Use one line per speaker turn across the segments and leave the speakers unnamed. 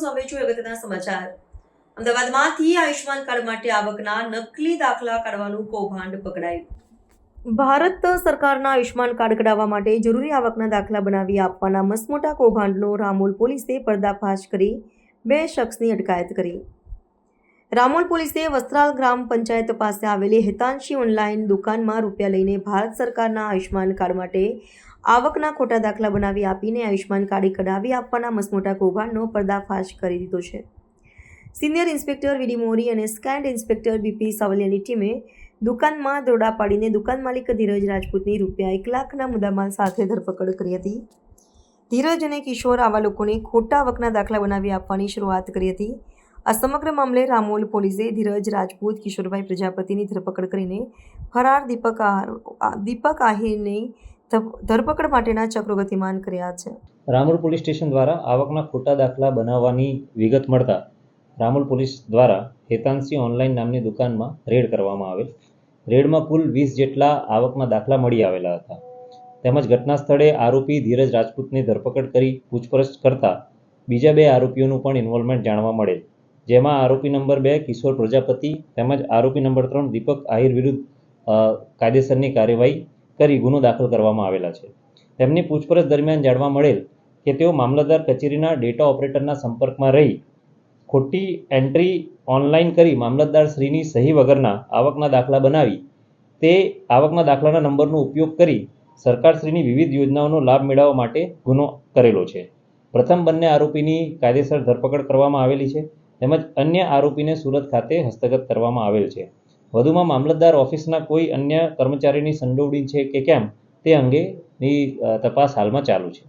સામે જોઈએ અગત્યના સમાચાર. અમદાવાદમાંથી આયુષ્માન કાર્ડ માટે આવકના નકલી દાખલા કાઢવાનું કૌભાંડ પકડાયું. ભારત સરકારના આયુષ્માન કાર્ડ કઢાવવા માટે જરૂરી આવકના દાખલા બનાવી આપવાના મસમોટા કૌભાંડનો રામોલ પોલીસે પર્દાફાશ કરી બે શખ્સની અટકાયત કરી. રામોલ પોલીસે વસ્ત્રાલ ગ્રામ પંચાયત પાસે આવેલી હિતાંશી ઓનલાઈન દુકાનમાં રૂપિયા લઈને ભારત સરકારના આયુષ્માન કાર્ડ માટે આવકના ખોટા દાખલા બનાવી આપીને આયુષ્માન કાર્ડ કઢાવી આપવાના મસમોટા કૌભાંડનો પર્દાફાશ કરી દીધો છે. સિનિયર ઇન્સ્પેક્ટર વીડી મોરી અને સ્કેન્ડ ઇન્સ્પેક્ટર બીપી સાવલિયાની ટીમે દુકાનમાં દોડા પાડીને દુકાન માલિક ધીરજ રાજપૂતની રૂપિયા એક લાખના મુદ્દામાલ સાથે ધરપકડ કરી હતી. ધીરજ અને કિશોર આવા લોકોને ખોટા આવકના દાખલા બનાવી આપવાની શરૂઆત કરી હતી. આ સમગ્ર મામલે રામોલ પોલીસે ધીરજ રાજપૂત, કિશોરભાઈ પ્રજાપતિની ધરપકડ કરીને ફરાર દીપક દીપક આહિરની ધરપકડ માટેના ચક્રો ગતિમાન કર્યા છે.
રામોલ પોલીસ સ્ટેશન દ્વારા આવકના ખોટા દાખલા બનાવવાની વિગત મળતા રામોલ પોલીસ દ્વારા હેતાંશી ઓનલાઈન નામની દુકાનમાં રેડ કરવામાં આવેલ. રેડમાં કુલ વીસ જેટલા આવકના દાખલા મળી આવેલા હતા. તેમજ ઘટના સ્થળે આરોપી ધીરજ રાજપૂતની ધરપકડ કરી પૂછપરછ કરતા બીજા બે આરોપીઓનું પણ ઇન્વોલ્વમેન્ટ જાણવા મળેલ. જેમાં આરોપી નંબર બે કિશોર પ્રજાપતિ તેમજ આરોપી નંબર ત્રણ દીપક આહિર વિરુદ્ધ કાયદેસરની કાર્યવાહી કરી ગુનો દાખલ કરવામાં આવેલા છે. તેમની પૂછપરછ દરમિયાન જાણવા મળેલ કે તેઓ મામલતદાર કચેરીના ડેટા ઓપરેટરના સંપર્કમાં રહી ખોટી એન્ટ્રી ઓનલાઈન કરી મામલતદાર શ્રીની સહી વગરના આવકના દાખલા બનાવી તે આવકના દાખલાના નંબરનો ઉપયોગ કરી સરકારશ્રીની વિવિધ યોજનાઓનો લાભ મેળવવા માટે ગુનો કરેલો છે. પ્રથમ બંને આરોપીની કાયદેસર ધરપકડ કરવામાં આવેલી છે. તેમજ અન્ય આરોપીને સુરત ખાતે હસ્તગત કરવામાં આવેલ છે. વધુમાં મામલતદાર ઓફિસના કોઈ અન્ય કર્મચારીની સંડોવણી છે કે કેમ તે અંગેની તપાસ હાલમાં ચાલુ છે.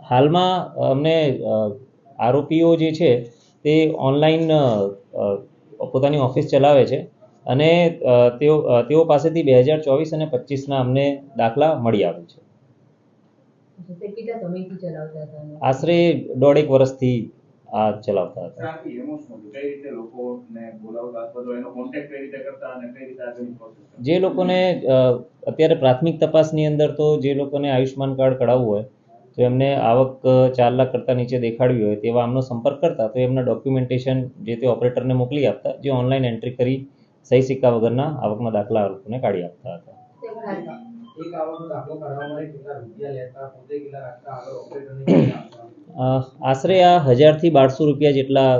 હાલમાં અમને આરોપીઓ જે છે તે ઓનલાઈન પોતાની ઓફિસ ચલાવે છે અને તેઓ તેઓ પાસેથી બે હજાર ચોવીસ અને પચીસના અમને દાખલા મળી આવે છે
તે કેટલા સમયથી ચલાવતા હતા
આશરે દોઢેક વર્ષથી આ ચલાવતા હતા.
ત્યાંથી એમાં શું હતું? કઈ રીતે લોકોને બોલાવતા અથવા તો એનો કોન્ટેક્ટ કઈ રીતે કરતા અને કઈ રીતે આગળની પ્રોસેસ
જે લોકોને અત્યારે પ્રાથમિક તપાસની અંદર તો જે લોકોને આયુષ્યમાન કાર્ડ કઢાવવું હોય તો એમને આવક ચાર લાખ કરતાં નીચે દેખાડવી હોય તેવા આમનો સંપર્ક કરતા તો એમના ડોક્યુમેન્ટેશન જે તે ઓપરેટરને મોકલી આપતા જે ઓનલાઈન એન્ટ્રી કરી સહી સિક્કા વગરના આવકના દાખલા લોકોને કાઢી આપતા હતા.
એક આવકનો દાખલો કાઢવા માટે કેટલા રૂપિયા લેતા પોતે કેટલા રાખતા આગળ ઓપરેટરને કેટલા આપતા
અ, આશરે આ હજારથી બારસો રૂપિયા જેટલા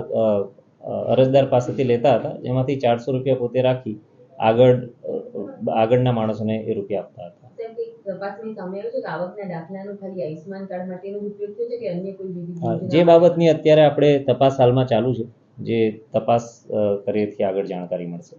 અરજદાર પાસેથી લેતા હતા જેમાંથી ચારસો રૂપિયા પોતે રાખી આગળ આગળના માણસોને એ રૂપિયા આપતા હતા.
તેમ કંઈક તપાસની સામે આવ્યું છે કે આવકના દાખલાનો ખાલી આયુષ્માન કાર્ડ માટેનો જ ઉપયોગ થયો છે કે અન્ય કોઈ વિવિધ
અ,
યોજના?
જે બાબતની અત્યારે આપણે તપાસ હાલમાં ચાલુ છે જે તપાસ કરીએથી આગળ જાણકારી મળશે.